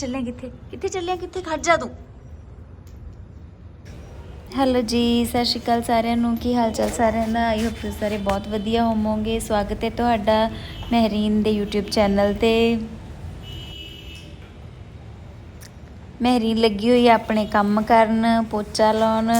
ਚੱਲੇ ਕਿੱਥੇ? ਕਿੱਥੇ ਚੱਲਿਆ ਕਿੱਥੇ? ਖੜ ਜਾ ਤੂੰ। ਹੈਲੋ ਜੀ, ਸਤਿ ਸ਼੍ਰੀ ਅਕਾਲ ਸਾਰਿਆਂ ਨੂੰ। ਕੀ ਹਾਲ ਚਾਲ ਸਾਰਿਆਂ ਦਾ? ਆਈ ਹੋਪ ਤੁਸੀਂ ਸਾਰੇ ਬਹੁਤ ਵਧੀਆ ਹੋਵੋਗੇ। ਸਵਾਗਤ ਹੈ ਤੁਹਾਡਾ ਮਹਿਰੀਨ ਦੇ YouTube ਚੈਨਲ ਤੇ। ਮਹਿਰੀਨ ਲੱਗੀ ਹੋਈ ਆਪਣੇ ਕੰਮ ਕਰਨ, ਪੋਚਾ ਲਾਉਣ।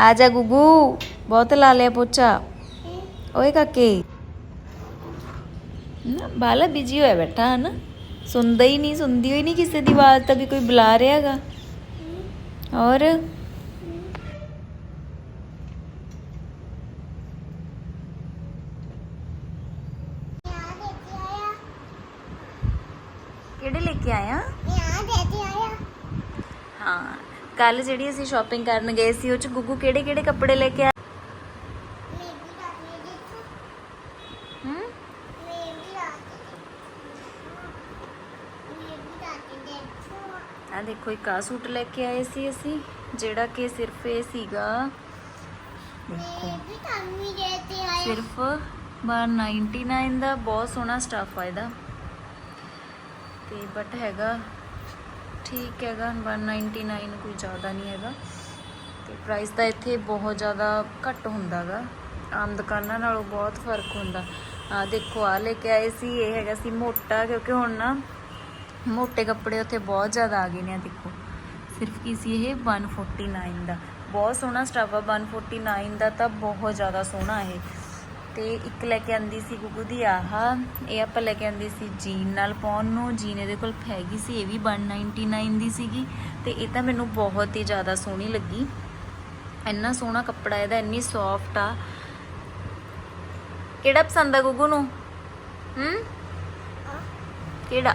ਆ ਜਾ ਗੁੱਗੂ, ਬਹੁਤ ਲਾ ਲਿਆ ਪੋਚਾ। ਓਏ ਕਾਕੇ। ਨਾ, ਬਾਲਾ ਬਿਜ਼ੀ ਹੋਇਆ ਬੈਠਾ ਹੈ ਨਾ ਸੁਣਦਾ ਹੀ ਨਹੀਂ, ਸੁਣਦੀ ਹੋਈ ਨਹੀਂ ਕਿਸੇ ਦੀ ਆਵਾਜ਼ ਤਾਂ ਵੀ ਕੋਈ ਬੁਲਾ ਰਿਹਾ ਹੈਗਾ। ਔਰ ਕਿਹੜੇ ਲੈ ਕੇ ਆਇਆ? ਹਾਂ ਕੱਲ ਜਿਹੜੀ ਅਸੀਂ ਸ਼ਾਪਿੰਗ ਕਰਨ ਗਏ ਸੀ, ਉਹ ਚ ਗੁੱਗੂ ਕਿਹੜੇ ਕਿਹੜੇ ਕੱਪੜੇ ਲੈ ਕੇ ਆਇਆ ਹੂੰ ਆ ਦੇਖੋ ਇੱਕ ਆ ਸੂਟ ਲੈ ਕੇ ਆਏ ਸੀ ਅਸੀਂ, ਜਿਹੜਾ ਕਿ ਸਿਰਫ ਇਹ ਸੀਗਾ ਦੇਖੋ। ਸਿਰਫ 199 ਦਾ ਬਹੁਤ ਸੋਹਣਾ ਸਟਾਫ ਆ ਇਹਦਾ। ਤੇ ਬਟ ਹੈਗਾ, ਠੀਕ ਹੈਗਾ 199 ਕੋਈ ਜ਼ਿਆਦਾ ਨਹੀਂ ਹੈਗਾ। ਤੇ ਪ੍ਰਾਈਸ ਤਾਂ ਇੱਥੇ ਬਹੁਤ ਜ਼ਿਆਦਾ ਘੱਟ ਹੁੰਦਾਗਾ ਆਮ ਦੁਕਾਨਾਂ ਨਾਲੋਂ ਬਹੁਤ ਫ਼ਰਕ ਹੁੰਦਾ। ਆ ਦੇਖੋ ਆ ਲੈ ਕੇ ਆਏ ਸੀ, ਇਹ ਹੈਗਾ ਸੀ ਮੋਟਾ, ਕਿਉਂਕਿ ਹੁਣ ਨਾ ਮੋਟੇ ਕੱਪੜੇ ਉੱਥੇ ਬਹੁਤ ਜ਼ਿਆਦਾ ਆ ਗਏ ਨੇ ਆ ਦੇਖੋ। ਸਿਰਫ ਕੀ ਸੀ ਇਹ? 149 ਦਾ। ਬਹੁਤ ਸੋਹਣਾ ਸਟਾਫ ਆ 149 ਦਾ ਤਾਂ ਬਹੁਤ ਜ਼ਿਆਦਾ ਸੋਹਣਾ ਇਹ। ਤੇ ਇੱਕ ਲੈ ਕੇ ਆਂਦੀ ਸੀ ਗੁੱਗੂ ਦੀ ਆਹ, ਇਹ ਆਪਾਂ ਲੈ ਕੇ ਆਂਦੀ ਸੀ ਜੀਨ ਨਾਲ ਪਾਉਣ ਨੂੰ। ਜੀਨ ਇਹਦੇ ਕੋਲ ਹੈਗੀ ਸੀ, ਇਹ ਵੀ 199 ਦੀ ਸੀਗੀ। ਤੇ ਇਹ ਤਾਂ ਮੈਨੂੰ ਬਹੁਤ ਹੀ ਜ਼ਿਆਦਾ ਸੋਹਣੀ ਲੱਗੀ। ਇੰਨਾ ਸੋਹਣਾ ਕੱਪੜਾ ਇਹਦਾ, ਇੰਨੀ ਸੌਫਟ ਆ। ਕਿਹੜਾ ਪਸੰਦ ਆ ਗੁੱਗੂ ਨੂੰ? ਹੂੰ? ਕਿਹੜਾ?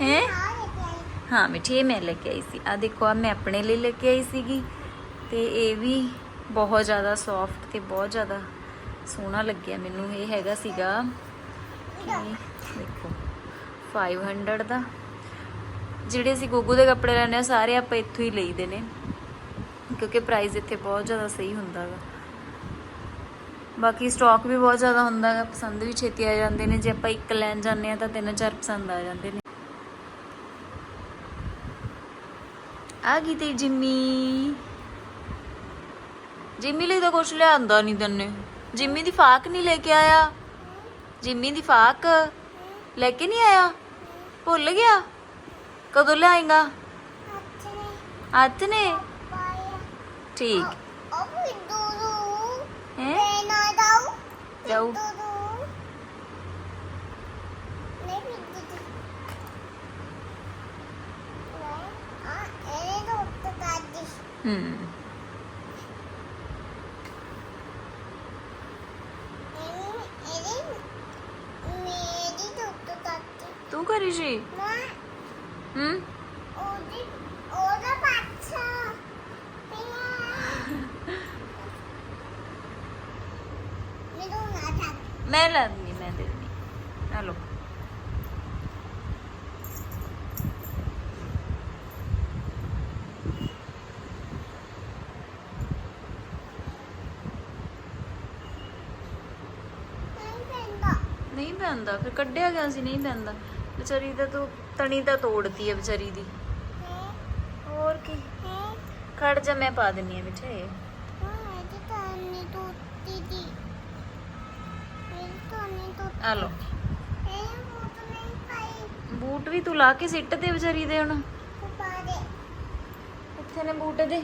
ਹੈ ਹਾਂ ਮਿੱਠੀ ਮੈਂ ਲੈ ਕੇ ਆਈ ਸੀ। ਆ ਦੇਖੋ ਆ ਮੈਂ ਆਪਣੇ ਲਈ ਲੈ ਕੇ ਆਈ ਸੀਗੀ ਤੇ ਇਹ ਵੀ ਬਹੁਤ ਜ਼ਿਆਦਾ ਸੌਫਟ ਤੇ ਬਹੁਤ ਜ਼ਿਆਦਾ ਸੋਹਣਾ ਲੱਗਿਆ ਮੈਨੂੰ। ਇਹ ਹੈਗਾ ਸੀਗਾ ਕਿ ਦੇਖੋ 500 ਦਾ। ਜਿਹੜੇ ਅਸੀਂ ਗੋਗੂ ਦੇ ਕੱਪੜੇ ਲੈਣੇ ਆ ਸਾਰੇ ਆਪਾਂ ਇੱਥੋਂ ਹੀ ਲਈਦੇ ਨੇ, ਕਿਉਂਕਿ ਪ੍ਰਾਈਸ ਇੱਥੇ ਬਹੁਤ ਜ਼ਿਆਦਾ ਸਹੀ ਹੁੰਦਾ ਗਾ। ਬਾਕੀ ਸਟਾਕ ਵੀ ਬਹੁਤ ਜ਼ਿਆਦਾ ਹੁੰਦਾ ਗਾ ਪਸੰਦ ਵੀ ਛੇਤੀ ਆ ਜਾਂਦੇ ਨੇ ਜੇ ਆਪਾਂ ਇੱਕ ਲੈਣ ਜਾਂਦੇ ਆ ਤਾਂ ਤਿੰਨ ਚਾਰ ਪਸੰਦ ਆ ਜਾਂਦੇ ਨੇ। ਆ ਗਈ ਤੇ ਜਿੰਮੀ? ਜਿੰਮੀ ਲਈ ਤਾਂ ਕੁਛ ਲਿਆਂਦਾ ਨਹੀਂ ਤੈਨੇ। ਜਿੰਮੀ ਦੀ ਫਾਕ ਨਹੀਂ ਲੈ ਕੇ ਆਇਆ? ਜਿੰਮੀ ਦੀ ਫਾਕ ਲੈ ਕੇ ਨਹੀਂ ਆਇਆ? ਭੁੱਲ ਗਿਆ? ਕਦੋਂ ਲਿਆਏਗਾ? ਅੱਜ ਨੇ। ਠੀਕ। ਜਾਓ ਹੂੰ ਤੂੰ ਕਰੀ ਸੀ ਹੂੰ ਮੈਂ ਲੈ ਦਿੰਦੀ ਮੈਂ ਦੇ ਦਿੰਦੀ ਆ ਲੋ ਨਹੀਂ ਪੈਂਦਾ, ਫਿਰ ਕੱਢਿਆ ਗਿਆ ਸੀ, ਨਹੀਂ ਪੈਂਦਾ। ਵਿਚਾਰੀ ਦਾ ਤੂੰ ਤਣੀ ਤਾਂ ਤੋੜਤੀ ਹੈ ਵਿਚਾਰੀ ਦੀ। ਹੋਰ ਕੀ। ਖੜ ਜਾ, ਮੈਂ ਪਾ ਦਿੰਨੀ ਆ ਮਿੱਠੇ। ਆ ਲੋ ਬੂਟ ਵੀ ਤੂੰ ਲਾ ਕੇ ਸਿੱਟ ਦੇ ਵਿਚਾਰੀ ਦੇ ਹੁਣ। ਕਿੱਥੇ ਨੇ ਬੂਟ ਦੇ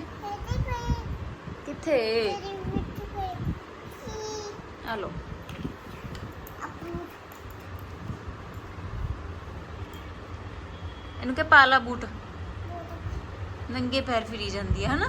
ਕਿੱਥੇ? ਆ ਲੋ ਇਹਨੂੰ ਕਿ ਪਾ ਲਾ ਬੂਟ। ਨੰਗੇ ਪੈਰ ਫਿਰੀ ਜਾਂਦੀ ਹੈ ਹਨਾ?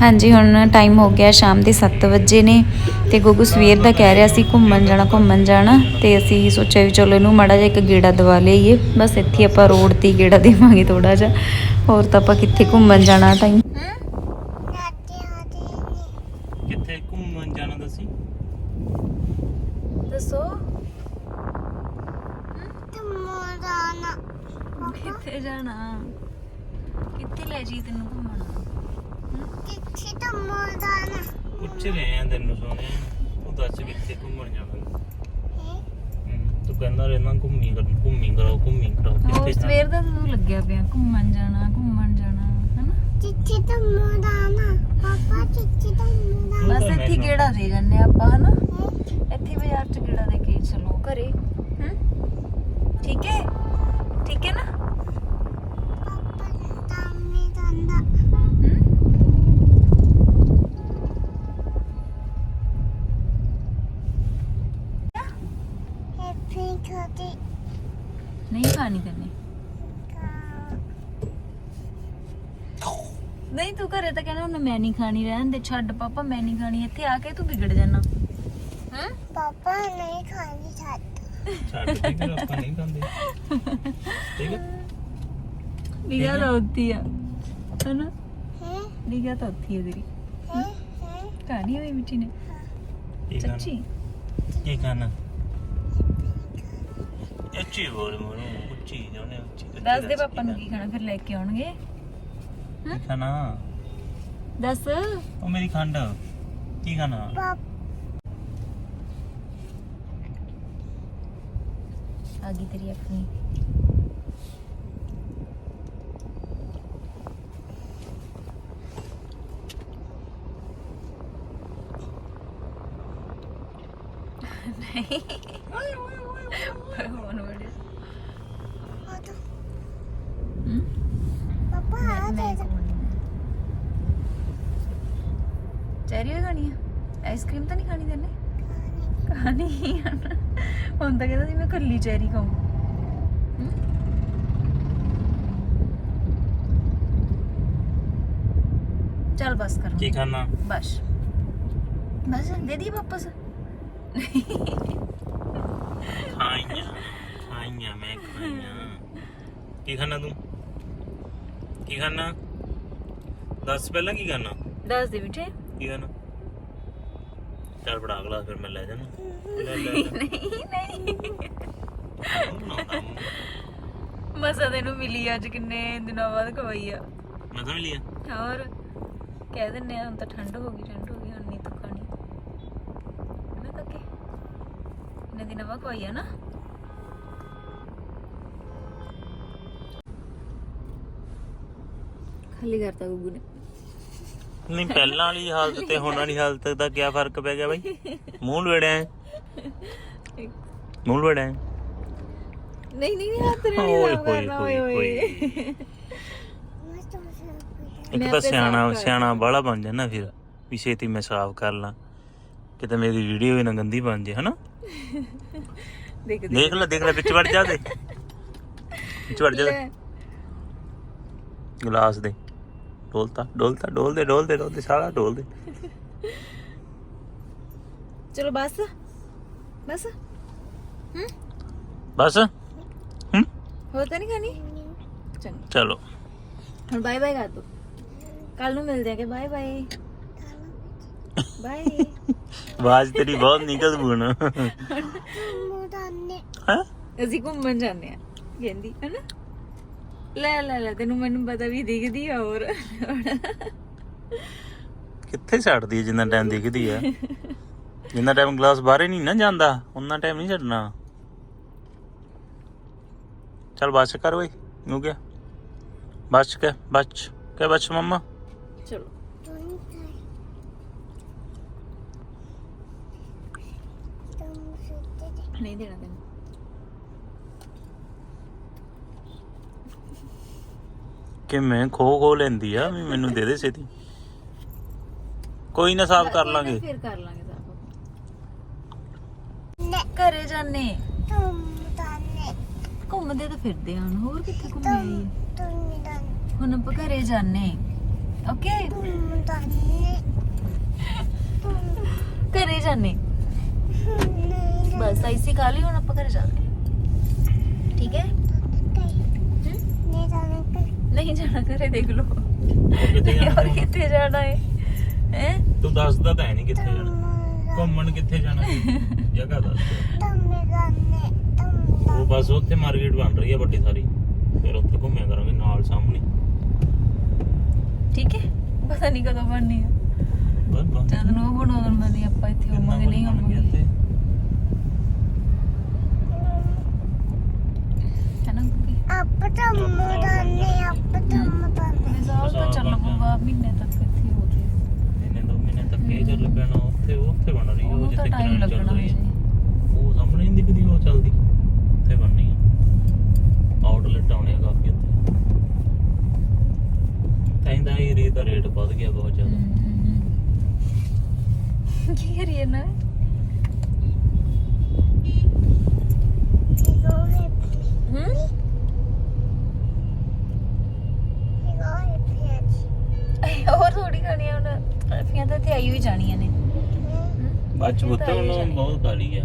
ਹਾਂਜੀ ਹੁਣ ਟਾਈਮ ਹੋ ਗਿਆ ਸ਼ਾਮ ਦੇ 7 ਵਜੇ ਨੇ ਤੇ ਗੁੱਗੂ ਸਵੇਰ ਦਾ ਕਹਿ ਰਿਹਾ ਸੀ ਘੁੰਮਣ ਜਾਣਾ ਘੁੰਮਣ ਜਾਣਾ ਤੇ ਅਸੀਂ ਸੋਚਿਆ ਵੀ ਚਲੋ ਇਹਨੂੰ ਮਾੜਾ ਜਿਹਾ ਇੱਕ ਗੇੜਾ ਦਵਾ ਲਈਏ। ਬਸ ਇੱਥੇ ਆਪਾਂ ਰੋਡ ਤੇ ਗੇੜਾ ਦੇਵਾਂਗੇ ਥੋੜਾ ਜਿਹਾ। ਹੋਰ ਤਾਂ ਆਪਾਂ ਕਿੱਥੇ ਘੁੰਮਣ ਜਾਣਾ ਟਾਈਮ ਕਿੱਥੇ ਘੁੰਮਣ ਜਾਣਾ ਦੱਸੀ? ਦੱਸੋ। Tomorrow. ਕਿੱਥੇ ਕਿੱਥੇ ਜਾਣਾ? ਕਿੱਥੇ ਲੈ ਜੀ ਤੈਨੂੰ ਘੁੰਮਣ? ਤਾਂ ਪੁੱਛ ਰਹੇ ਆ ਤੈਨੂੰ ਸੋਨੇ ਤੂੰ ਦੱਸ ਕਿੱਥੇ ਘੁੰਮਣ ਜਾਣਾ। ਤੂੰ ਕਹਿੰਦਾ ਰਹਿਣਾ ਘੁੰਮੀ ਕਰ ਘੁੰਮੀ ਕਰਾਓ ਘੁੰਮੀ ਕਰਾਓ। ਹੋਰ ਕਿੱਥੇ ਜਾਣਾ? ਸਵੇਰ ਦਾ ਤੂੰ ਲੱਗਿਆ ਪਿਆ ਘੁੰਮਣ ਜਾਣਾ ਘੁੰਮਣ ਜਾਣਾ ਹਨਾ? ਕਿੱਥੇ ਤਾਂ ਮੋਦਾਨਾ ਪਾਪਾ ਕਿੱਥੇ ਤਾਂ ਮੋਦਾਨਾ ਬਸ ਤਾਂ ਇੱਥੇ ਗੇੜਾ ਦੇ ਜੰਨੇ ਆਪਾਂ ਹਨਾ? ਇੱਥੇ ਬਾਜ਼ਾਰ ਚ ਗੇੜਾ ਦੇ ਕੇ ਚਲੋ ਘਰੇ। ਹਮ ਠੀਕ ਹੈ? ਠੀਕ ਹੈ ਨਾ? ਪਾਪਾ ਤਾਂ ਮੇ ਦੰਦਾ ਹਮ ਹੈਪੀ ਖੋਦੀ ਨਹੀਂ ਖਾਣੀ ਤੈਨੇ ਨਹੀਂ ਤੂੰ ਘਰੇ ਤਾਂ ਕਹਿੰਦਾ ਹੁਣ ਮੈਂ ਨਹੀਂ ਖਾਣੀ ਰਹਿਣ ਦੇ ਛੱਡ ਪਾਪਾ ਮੈਂ ਨਹੀਂ ਖਾਣੀ ਇੱਥੇ ਆ ਕੇ ਤੂੰ ਵਿਗੜ ਜਾਣਾ। ਹਾਂ? ਪਾਪਾ ਨਹੀਂ ਖਾਣੀ ਛੱਡ। ਛੱਡ ਠੀਕ ਹੈ ਆਪਾਂ ਨਹੀਂ ਖਾਂਦੇ। ਠੀਕ ਹੈ। ਨਿਗਾਹ ਤਾਂ ਉੱਤੀ ਆ। ਹਨਾ? ਹੈ? ਨਿਗਾਹ ਤਾਂ ਉੱਤੀ ਆ ਤੇਰੀ। ਹੈ? ਹੈ? ਕਹਾਣੀ ਹੋਈ ਮਿੱਟੀ ਨੇ। ਕੀ ਖਾਣਾ? ਸੱਚੀ? ਕੀ ਖਾਣਾ? ਉੱਚੀ ਬੋਲ ਮੋਨੂ ਉੱਚੀ ਜਾਣੇ ਉੱਚੀ ਉੱਚੀ ਦੱਸ ਦੇ ਪਾਪਾ ਨੂੰ ਕੀ ਖਾਣਾ ਫਿਰ ਲੈ ਕੇ ਆਉਣਗੇ। ਕੀ ਖਾਣਾ? ਦੱਸ। ਉਹ ਮੇਰੀ ਖੰਡ। ਕੀ ਖਾਣਾ? ਆ ਗਈ ਤੇਰੀ ਆਪਣੀ। ਨਹੀਂ। ਹੁਣ ਵੜੇ ਪਾਪਾ ਹਮ ਪਾਪਾ ਆ ਮੈਂ ਦੇ ਚੈਰੀ ਵੀ ਖਾਣੀ ਆ ਆਈਸਕ੍ਰੀਮ ਤਾਂ ਨਹੀਂ ਖਾਣੀ ਤੈਨੇ ਖਾਣੀ ਹੀ ਆ ਨਾ। ਹੁਣ ਤਾਂ ਕਹਿੰਦਾ ਸੀ ਮੈਂ ਕੱਲੀ ਚੈਰੀ ਖਾਉਂ ਚੱਲ ਬਸ ਕਰ। ਕੀ ਖਾਣਾ? ਬਸ। ਬਸ ਦੇ ਦੀ ਵਾਪਸ। ਖਾਈਆਂ ਖਾਈਆਂ ਮੈਂ ਖਾਈਆਂ। ਕੀ ਖਾਣਾ ਤੂੰ? ਕੀ ਖਾਣਾ? ਦੱਸ ਪਹਿਲਾਂ ਕੀ ਖਾਣਾ? ਦੱਸ ਦੇ ਮਿੱਠੇ ਕੀ ਖਾਣਾ? ਚੱਲ ਬੜਾ ਅਗਲਾ ਫਿਰ ਮੈਂ ਲੈ ਜਾਣਾ। ਨਹੀਂ ਨਹੀਂ। ਮਸਾ ਤੈਨੂੰ ਮਿਲੀ ਅੱਜ ਕਿੰਨੇ ਦਿਨਾਂ ਬਾਅਦ ਖਵਾਈ ਆ। ਮੈਂ ਤਾਂ ਲਿਆ ਹੋਰ ਕਹਿ ਦਿੰਨੇ ਆ ਹੁਣ ਤਾਂ ਠੰਡ ਹੋ ਗਈ ਠੰਡ ਹੋ ਗਈ ਹੁਣ ਨਹੀਂ ਤੂੰ ਖਾਣੀ ਨਾ ਕਾਕੇ ਇੰਨੇ ਦਿਨਾਂ ਬਾਅਦ ਖਵਾਈ ਆ ਨਾ? ਖਾਲੀ ਕਰਤਾ ਗੁੱਗੂ ਨੇ। ਨਹੀਂ ਪਹਿਲਾਂ ਵਾਲੀ ਹਾਲਤ ਤੇ ਹੁਣ ਵਾਲੀ ਹਾਲਤ ਦਾ ਕੀ ਫ਼ਰਕ ਪੈ ਗਿਆ ਬਾਈ? ਮੂੰਹ ਲੜਿਆ ਹੈ ਮੂੰਹ ਲੜਿਆ ਨਹੀਂ ਨਹੀਂ ਨਹੀਂ ਹੱਥ ਓਏ ਨਹੀਂ ਸਾਫ਼ ਹੋਏ ਹੋਏ ਓਏ। ਓਏ। ਇੱਕ ਤਾਂ ਸਿਆਣਾ ਸਿਆਣਾ ਬਾਹਲਾ ਬਣ ਜਾਣਾ ਫਿਰ ਵੀ ਛੇਤੀ ਮੈਂ ਸਾਫ਼ ਕਰ ਲਾਂ। ਕਿਤੇ ਮੇਰੀ ਵੀਡੀਓ ਵੀ ਨਾ ਗੰਦੀ ਬਣ ਜੇ ਹਨਾ? ਦੇਖ ਦੇਖ ਦੇਖ ਲੈ ਦੇਖ ਲੈ ਵਿੱਚ ਵੜ ਜਾ ਦੇ। ਵਿੱਚ ਵੜ ਜਾ ਦੇ। ਗਲਾਸ ਦੇ। ਡੋਲਤਾ ਡੋਲਤਾ ਡੋਲ ਦੇ ਡੋਲ ਦੇ ਡੋਲ ਦੇ ਸਾਰਾ ਡੋਲ ਦੇ। ਚਲੋ ਬਸ ਬਸ। ਹੂੰ? ਬਸ? ਹੂੰ? ਹੋਰ ਤਾਂ ਨਹੀਂ ਖਾਣੀ? ਚੰਗਾ। ਚਲੋ। ਹੁਣ ਬਾਏ ਬਾਏ ਕਰ ਦੋ। ਕੱਲ ਨੂੰ ਮਿਲਦੇ ਆ ਕਿ ਬਾਏ ਬਾਏ ਬਾਏ ਆਵਾਜ਼ ਤੇਰੀ ਬਹੁਤ ਨਿਕਲ ਬੂਣ। ਮੋਦਾਨੇ ਹੈ? ਅਸੀਂ ਘੁੰਮਣ ਜਾਂਦੇ ਆ ਕਹਿੰਦੀ ਹੈਨਾ? ਲੈ ਲੈ ਲੈ ਤੈਨੂੰ ਮੈਨੂੰ ਪਤਾ ਵੀ ਦਿਖਦੀ ਆ ਹੋਰ। ਕਿੱਥੇ ਛੱਡਦੀ ਹੈ ਜਿੰਨਾ ਟਾਈਮ ਦਿਖਦੀ ਆ? ਜਿੰਨਾ ਟਾਈਮ ਗਲਾਸ ਬਾਹਰੇ ਨਹੀਂ ਨਾ ਜਾਂਦਾ ਉਹਨਾਂ ਟਾਈਮ ਨਹੀਂ ਛੱਡਣਾ। ਚੱਲ ਬਸ ਕਰ ਓਏ ਨੂੰ ਗਿਆ। ਬਸ ਕੇ ਬਸ ਕੇ ਬਸ ਮੰਮਾ। ਚਲੋ। ਨਹੀਂ ਦੇਣਾ ਤੈਨੂੰ। ਕਿ ਮੈਂ ਖੋ ਖੋ ਲੈਂਦੀ ਆ ਵੀ ਮੈਨੂੰ ਦੇ ਦੇ ਛੇਤੀ। ਕੋਈ ਨਾ ਸਾਫ਼ ਕਰ ਲਾਂਗੇ। ਫਿਰ ਕਰ ਲਾਂਗੇ ਸਾਫ਼। ਨੇ। ਘਰੇ ਜਾਣੇ ਤੁਮ ਦਾਨੇ। ਘੁੰਮਦੇ ਤਾਂ ਫਿਰਦੇ ਹਨ ਹੋਰ ਕਿੱਥੇ ਘੁੰਮੇ ਦਾਨੇ। ਹੁਣ ਆਪਾਂ ਘਰੇ ਜਾਣੇ ਓਕੇ? ਘਰੇ ਜਾਣੇ ਬਸ ਖਾ ਲਈ ਹੁਣ ਆਪਾਂ ਘਰੇ ਹਾਂ। ਠੀਕ ਹੈ? ਨਹੀਂ ਜਾਣਾ ਘਰੇ ਦੇਖ ਲਓ। ਕਿੱਥੇ ਹੋਰ ਕਿੱਥੇ ਜਾਣਾ ਹੈ ਹੈ? ਤੂੰ ਦੱਸਦਾ ਤਾਂ ਹੈ ਨਹੀਂ ਕਿੱਥੇ ਜਾਣਾ। ਘੁੰਮਣ ਕਿੱਥੇ ਜਾਣਾ ਜਗ੍ਹਾ ਦੱਸ ਉਹ ਬਸ ਉੱਥੇ ਮਾਰਕੀਟ ਬਣ ਰਹੀ ਹੈ ਵੱਡੀ ਸਾਰੀ। ਫਿਰ ਉੱਥੇ ਘੁੰਮਿਆ ਕਰਾਂਗੇ ਨਾਲ ਸਾਹਮਣੇ। ਠੀਕ ਹੈ ਪਤਾ ਨਹੀਂ ਕਦੋਂ ਬਣਨੀ ਆ। ਬਸ ਬਸ ਜਦ ਨੂੰ ਬਣਾਉਣ ਬੰਦੀ ਆਪਾਂ ਇੱਥੇ ਹੋਵਾਂਗੇ ਨਹੀਂ ਹੋਵਾਂਗੇ ਹੈ ਨਾ ਤਾਂ ਮਰਾਨੇ ਆਪਾਂ ਤਾਂ ਮਰਾਨੇ ਮਿਜ਼ਾਲ ਤਾਂ ਚੱਲ ਪਊਗਾ ਮਹੀਨੇ ਤੱਕ ਇੱਥੇ ਹੋ ਜੇ। ਇਹਨੇ ਦੋ ਮਹੀਨੇ ਤੱਕ ਇਹ ਚੱਲ ਪੈਣਾ ਉੱਥੇ ਉੱਥੇ ਬਣ ਰਹੀ ਉਹ ਉਹ ਤਾਂ ਜਿੱਥੇ ਟਾਈਮ ਕਿਰਨ ਚੱਲ ਲੱਗਣਾ ਰਹੀ ਹੈ ਉਹ ਸਾਹਮਣੇ ਨਹੀਂ ਦਿਖਦੀ ਉਹ ਚੱਲਦੀ। ਉੱਥੇ ਬਣਨੀ ਆ। ਆਊਟਲੈਟ ਆਉਣੇ ਆ ਕਾਫੀ ਉੱਥੇ। ਕਹਿੰਦਾ ਏਰੀਆ ਦਾ ਰੇਟ ਵੱਧ ਗਿਆ ਬਹੁਤ ਜ਼ਿਆਦਾ। ਕੀ ਕਰੀਏ ਨਾ? ਫਿਗੋਰੇ ਹੂੰ ਫਿਗੋਰੇ ਪਿਆਜ ਹੋਰ ਥੋੜੀ ਖਾਣੀ ਆ ਹੁਣ ਅਲਫੀਆਂ ਤਾਂ ਇੱਥੇ ਆਈ ਹੋਈ ਜਾਣੀਆਂ ਨੇ। ਬਾਅਦ ਚ ਉਹਨੂੰ ਬਹੁਤ ਕਾਲੀ ਆ।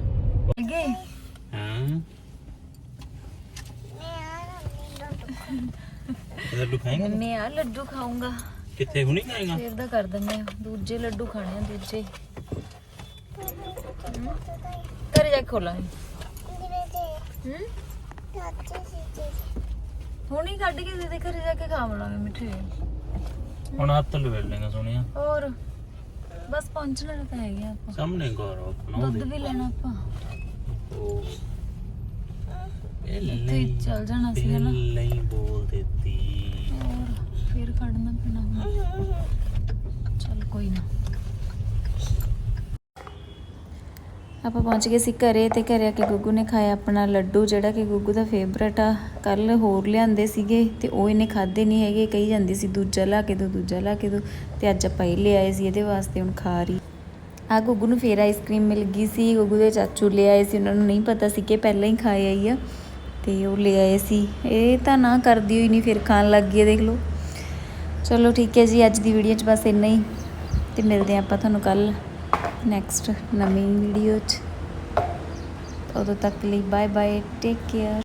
ਅੱਗੇ? ਹਾਂ? ਲੱਡੂ ਖਾਏਗਾ ਮੈਂ ਆ ਲੱਡੂ ਖਾਊਂਗਾ। ਕਿੱਥੇ ਹੁਣੀ ਖਾਏਗਾ? ਫੇਰ ਦਾ ਕਰ ਦਿੰਦੇ ਆ। ਦੂਜੇ ਲੱਡੂ ਖਾਣੇ ਆ ਦੂਜੇ। ਘਰੇ ਜਾ ਕੇ ਖੋਲਾਂਗੇ ਹੁਣ ਕੱਢ ਕੇ ਦੇ ਦੇ ਘਰੇ ਜਾ ਕੇ ਖਾਵਾਂਗੇ ਮਿੱਠੇ। ਹੁਣ ਹੱਥ ਲਵੇੜ ਲੈਣਾ ਸੋਹਣਿਆ ਹੋਰ? ਬਸ ਪਹੁੰਚਣਾ ਤਾਂ ਹੈਗੇ ਆਪਾਂ। ਸਾਹਮਣੇ ਘਰ ਆ ਆਪਣਾ ਦੁੱਧ ਵੀ ਲੈਣਾ ਆਪਾਂ। ਉਹ ਇੱਥੇ ਹੀ ਚੱਲ ਜਾਣਾ ਸੀ ਹਨਾ? ਪਹਿਲਾਂ ਹੀ ਬੋਲ ਦਿੱਤੀ। ਹੋਰ ਫੇਰ ਕੱਢਣਾ ਪੈਣਾ ਹੁਣ। ਚੱਲ ਕੋਈ ਨਾ। ਆਪਾਂ ਪਹੁੰਚ ਗਏ ਸੀ ਘਰੇ ਤੇ ਘਰੇ ਆ ਕੇ ਗੁੱਗੂ ਨੇ ਖਾਇਆ ਆਪਣਾ ਲੱਡੂ, ਜਿਹੜਾ ਕਿ ਗੁੱਗੂ ਦਾ ਫੇਵਰਟ ਆ। ਕੱਲ ਹੋਰ ਲਿਆਂਦੇ ਸੀਗੇ ਤੇ ਉਹ ਇਹਨੇ ਖਾਦੇ ਨਹੀਂ ਹੈਗੇ, ਕਹੀ ਜਾਂਦੀ ਸੀ ਦੂਜਾ ਲਾ ਕੇ ਦੋ, ਦੂਜਾ ਲਾ ਕੇ ਦੋ ਤੇ ਅੱਜ ਆਪਾਂ ਇਹ ਲਿਆਏ ਸੀ ਇਹਦੇ ਵਾਸਤੇ, ਹੁਣ ਖਾ ਰਹੀ। ਆ ਗੁੱਗੂ ਨੂੰ ਫੇਰ ਆਈਸਕ੍ਰੀਮ ਮਿਲ ਗਈ ਸੀ, ਗੁੱਗੂ ਦੇ ਚਾਚੂ ਲੈ ਆਏ ਸੀ, ਉਹਨਾਂ ਨੂੰ ਨਹੀਂ ਪਤਾ ਸੀ ਕਿ ਪਹਿਲਾਂ ਹੀ ਖਾਏ ਆਈ ਆ ਤੇ ਉਹ ਲੈ ਆਏ ਸੀ। ਇਹ ਤਾਂ ਨਾ ਕਰਦੀ ਹੋਈ ਨਹੀਂ, ਫਿਰ ਖਾਣ ਲੱਗ ਗਈ ਦੇਖ ਲਓ। ਚਲੋ ਠੀਕ ਹੈ ਜੀ, ਅੱਜ ਦੀ ਵੀਡੀਓ 'ਚ ਬਸ ਇੰਨਾ ਹੀ ਤੇ ਮਿਲਦੇ ਹਾਂ ਆਪਾਂ ਤੁਹਾਨੂੰ ਕੱਲ ਨੈਕਸਟ ਨਵੀਂ ਵੀਡੀਓ 'ਚ। ਉਦੋਂ ਤੱਕ ਲਈ ਬਾਏ ਬਾਏ ਟੇਕ ਕੇਅਰ